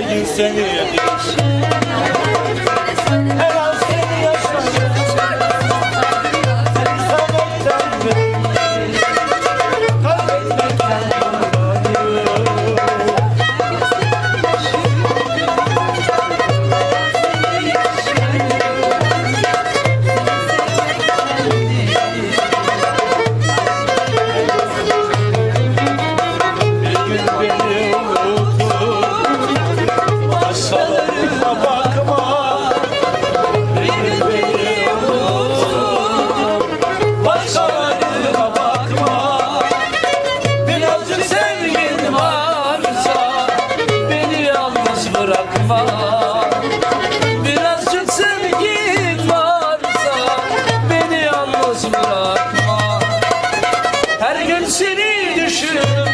gün seni yedik. Birazcık sevgin varsa Beni yalnız bırakma. Her gün seni düşünüp